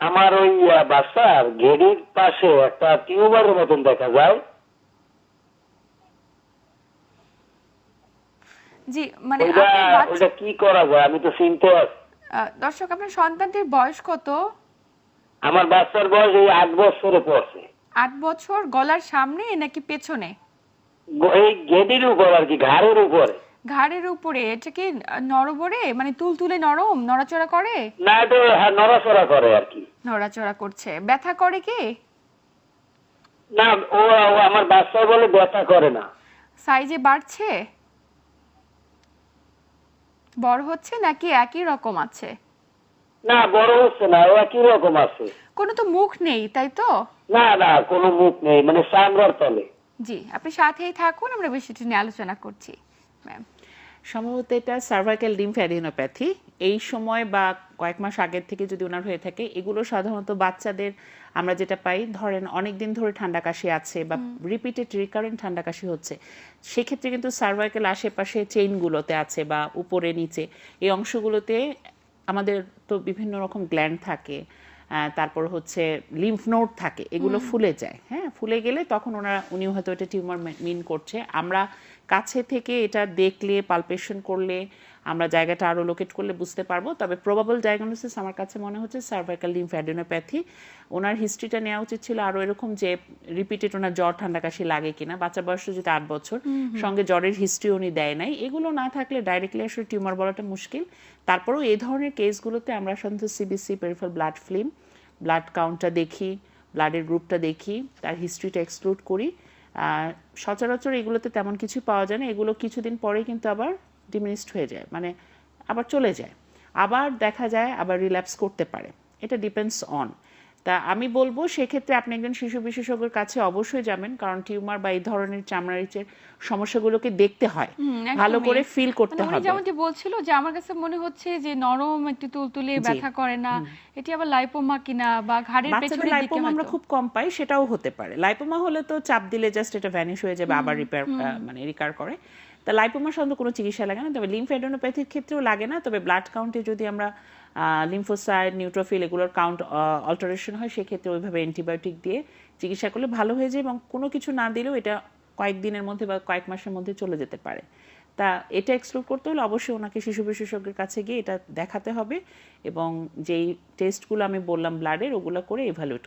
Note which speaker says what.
Speaker 1: আমার ওই বাসার গেড়ির পাশে একটা টিউবারের মতন দেখা যায়।
Speaker 2: জি মানে
Speaker 1: ওইটা কি করা যায়? আমি তো চিনতে
Speaker 2: দর্শক আপনার সন্তানটির বয়স কত?
Speaker 1: আমার বাচ্চার বয়স এই আট বছরে পড়ছে
Speaker 2: আট বছর গলার সামনে নাকি পেছনে?
Speaker 1: এই গেডির উপর আর কি ঘাড়ের উপরে।
Speaker 2: ঘাড়ের উপরে এটা কি নরবরে? মানে তুলতুলে নরম? নড়াচড়া করে?
Speaker 1: না এটা হ্যাঁ, নড়াচড়া করে আর কি।
Speaker 2: নড়াচড়া করছে। ব্যথা করে কি?
Speaker 1: না ও আমার বাচ্চা বলে ব্যথা করে না।
Speaker 2: সাইজে বাড়ছে? বড় হচ্ছে নাকি একই রকম আছে?
Speaker 1: না বড় হচ্ছে না ও একই রকম আছে।
Speaker 2: কোনো তো মুখ নেই তাই তো?
Speaker 1: না না কোনো মুখ নেই মানে চামড়ার তলে।
Speaker 2: জি আপনি সাথেই থাকুন আমরা বিষয়টি নিয়ে আলোচনা করছি ম্যাম।
Speaker 3: সম্ভবত এটা সার্ভাইকাল লিম্ফ্যাডিনোপ্যাথি এই সময় বা কয়েক মাস আগের থেকে যদি ওনার হয়ে থাকে এগুলো সাধারণত বাচ্চাদের আমরা যেটা পাই ধরেন অনেক দিন ধরে ঠান্ডা কাশি আছে বা রিপিটেড রিকারেন্ট ঠান্ডা কাশি হচ্ছে। সেক্ষেত্রে কিন্তু সার্ভাইকাল আশেপাশে চেইনগুলোতে আছে বা উপরে নিচে। এই অংশগুলোতে আমাদের তো বিভিন্ন রকম গ্ল্যান্ড থাকে তারপর হচ্ছে লিম্ফ নোড থাকে এগুলো ফুলে যায় হ্যাঁ? ফুলে গেলে তখন ওনারা উনি হয়তো এটা টিউমার মিন করছে। আমরা কাছে থেকে এটা দেখলে পালপেশন করলে আমরা জায়গাটা আরও লোকেট করলে বুঝতে পারব। তবে প্রবাবল ডায়াগনোসিস আমার কাছে মনে হচ্ছে সার্ভাইকাল লিম্ফ্যাডিনোপ্যাথি ওনার হিস্ট্রিটা নেওয়া উচিত ছিল আরও এরকম যে রিপিটেড ওনার জ্বর ঠান্ডা কাশি লাগে কিনা। বাচ্চা বয়স যদি আট বছর সঙ্গে জ্বরের হিস্ট্রি উনি দেয় নাই। এগুলো না থাকলে ডাইরেক্টলি আসলে টিউমার বলাটা মুশকিল। তারপরেও এই ধরনের কেসগুলোতে আমরা সাধারণত CBC peripheral blood film blood কাউন্টটা দেখি। ব্লাডের গ্রুপটা দেখি, তার হিস্ট্রিটা এক্সক্লুড করি। সচরাচর এগুলোতে তেমন কিছু পাওয়া যায় না, এগুলো কিছুদিন পরেই কিন্তু আবার ডিমিনিস্ট হয়ে যায় মানে আবার চলে যায়। আবার দেখা যায়, আবার রিল্যাপস করতে পারে। এটা ডিপেন্ডস অন তা আমি বলব সেক্ষেত্রে আপনি একজন শিশু বিশেষজ্ঞের কাছে অবশ্যই যাবেন কারণ টিউমার বা এই ধরনের চামড়ারিচের সমস্যাগুলোকে দেখতে হয়। ভালো করে ফিল করতে
Speaker 2: মানে
Speaker 3: হবে।
Speaker 2: যেমনটি বলছিল যে আমার কাছে মনে হচ্ছে যে নরম একটু তুলতুলে ব্যথা করে না। এটি আবার লাইপোমা কিনা বা ঘাড়ের দিকে
Speaker 3: লাইপোমা আমরা খুব কম পাই সেটাও হতে পারে। লাইপোমা হলে তো চাপ দিলে জাস্ট এটা ভ্যানিশ হয়ে যাবে আবার রিপেয়ার মানে রিকার করে। তা লাইপোমা সাধারণত কোনো চিকিৎসা লাগে না, তবে লিম্ফেডোনোপ্যাথির ক্ষেত্রেও লাগে না, তবে ব্লাড কাউন্টে যদি আমরা লিম্ফোসাইড নিউট্রোফিল এগুলোর কাউন্ট অল্টারেশন হয়, সেক্ষেত্রে ওইভাবে অ্যান্টিবায়োটিক দিয়ে চিকিৎসা করলে ভালো হয়ে যায় এবং কোনো কিছু না দিলেও এটা কয়েকদিনের মধ্যে বা কয়েক মাসের মধ্যে চলে যেতে পারে। তা এটা এক্সপ্লোর করতে হলে অবশ্যই ওনাকে শিশু বিশেষজ্ঞের কাছে গিয়ে এটা দেখাতে হবে এবং যেই টেস্টগুলো আমি বললাম ব্লাডের ওগুলো করে এভালুয়েট